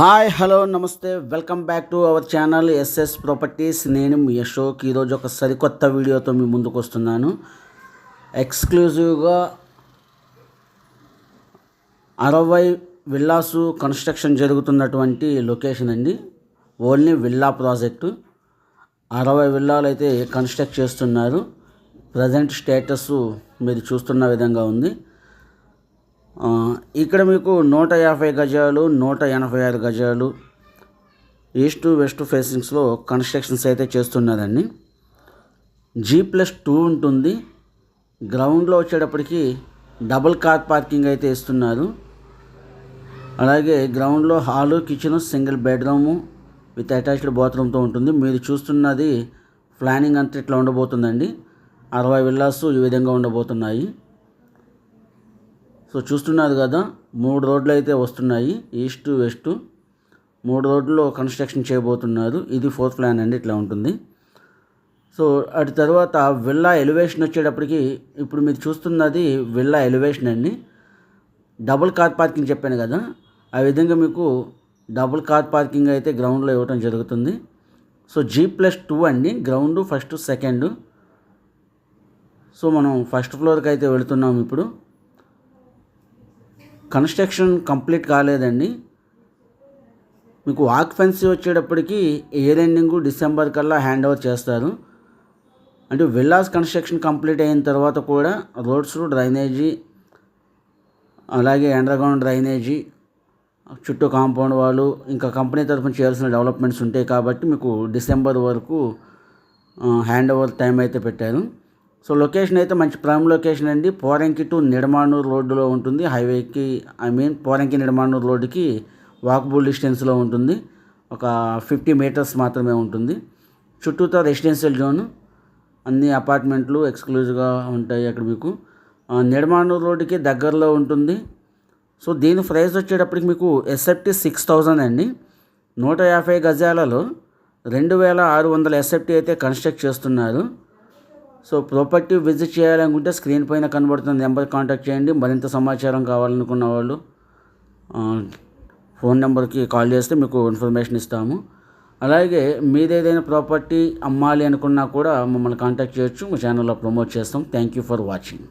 Hi hello namaste. Welcome back to our channel SS properties. నేను మీ అశోక్. ఈరోజు ఒక సరికొత్త వీడియోతో మీ ముందుకు వస్తున్నాను. ఎక్స్క్లూజివ్గా అరవై విల్లాసు కన్స్ట్రక్షన్ జరుగుతున్నటువంటి లొకేషన్ అండి. Only villa project. అరవై విల్లాలు అయితే కన్స్ట్రక్ట్ చేస్తున్నారు. ప్రజెంట్ స్టేటస్ మీరు చూస్తున్న విధంగా ఉంది. ఇక్కడ మీకు నూట యాభై గజాలు నూట ఎనభై ఆరు గజాలు ఈస్ట్ వెస్ట్ ఫేసింగ్స్లో కన్స్ట్రక్షన్స్ అయితే చేస్తున్నారండి జీ ప్లస్ టూ ఉంటుంది. గ్రౌండ్లో వచ్చేటప్పటికి డబుల్ కార్ పార్కింగ్ అయితే ఇస్తున్నారు. అలాగే గ్రౌండ్లో hall kitchen single bedroom with attached బాత్రూమ్తో ఉంటుంది. మీరు చూస్తున్నది ప్లానింగ్ అంతా ఇట్లా ఉండబోతుందండి. అరవై విల్లాస్ ఈ విధంగా ఉండబోతున్నాయి. సో చూస్తున్నారు కదా మూడు రోడ్లు అయితే వస్తున్నాయి ఈస్ట్ వెస్ట్. మూడు రోడ్లు కన్స్ట్రక్షన్ చేయబోతున్నారు. ఇది ఫోర్త్ ప్లాన్ అండి ఇట్లా ఉంటుంది. సో అటు తర్వాత విల్లా ఎలివేషన్ వచ్చేటప్పటికి ఇప్పుడు మీరు చూస్తున్నది విల్లా ఎలివేషన్ అండి. డబుల్ కార్ పార్కింగ్ చెప్పాను కదా ఆ విధంగా మీకు డబుల్ కార్ పార్కింగ్ అయితే గ్రౌండ్లో ఇవ్వటం జరుగుతుంది. సో జీ ప్లస్ టూ అండి గ్రౌండ్ ఫస్ట్ సెకండ్. సో మనం ఫస్ట్ ఫ్లోర్కి అయితే వెళుతున్నాం ఇప్పుడు. కన్స్ట్రక్షన్ కంప్లీట్ కాలేదండి. మీకు ఆక్యుపెన్సీ వచ్చేటప్పటికి ఇయర్ ఎండింగ్ డిసెంబర్ కల్లా హ్యాండ్ ఓవర్ చేస్తారు. అంటే విల్లాస్ కన్స్ట్రక్షన్ కంప్లీట్ అయిన తర్వాత కూడా రోడ్స్ డ్రైనేజీ అలాగే అండర్గ్రౌండ్ డ్రైనేజీ చుట్టూ కాంపౌండ్ వాళ్ళు ఇంకా కంపెనీ తరఫున చేయాల్సిన డెవలప్మెంట్స్ ఉంటాయి కాబట్టి మీకు డిసెంబర్ వరకు హ్యాండ్ ఓవర్ టైం అయితే పెట్టారు. సో లొకేషన్ అయితే మంచి ప్రైమ్ లొకేషన్ అండి. పోరంకి టు నిడమానూరు రోడ్డులో ఉంటుంది. హైవేకి ఐ మీన్ పోరంకి నిడమానూరు రోడ్డుకి వాకబుల్ డిస్టెన్స్లో ఉంటుంది. ఒక ఫిఫ్టీ మీటర్స్ మాత్రమే ఉంటుంది. చుట్టూతో రెసిడెన్షియల్ జోన్. అన్ని అపార్ట్మెంట్లు ఎక్స్క్లూజివ్గా ఉంటాయి అక్కడ మీకు. నిడమానూరు రోడ్డుకి దగ్గరలో ఉంటుంది. సో దీని ప్రైస్ వచ్చేటప్పటికి మీకు ఎస్ఎఫ్టీ సిక్స్ థౌజండ్ అండి. నూట యాభై గజాలలో రెండు వేల ఆరు వందల ఎస్ఎఫ్టీ అయితే కన్స్ట్రక్ట్ చేస్తున్నారు. సో ప్రాపర్టీ విజిట్ చేయాలనుకుంటే స్క్రీన్ పైన కనబడుతున్న నెంబర్ కాంటాక్ట్ చేయండి. మరింత సమాచారం కావాలనుకున్న వాళ్ళు ఫోన్ నెంబర్కి కాల్ చేస్తే మీకు ఇన్ఫర్మేషన్ ఇస్తాము. అలాగే మీదేదైనా ప్రాపర్టీ అమ్మాలి అనుకున్నా కూడా మమ్మల్ని కాంటాక్ట్ చేయొచ్చు. మా ఛానల్లో ప్రమోట్ చేస్తాం. Thank you for watching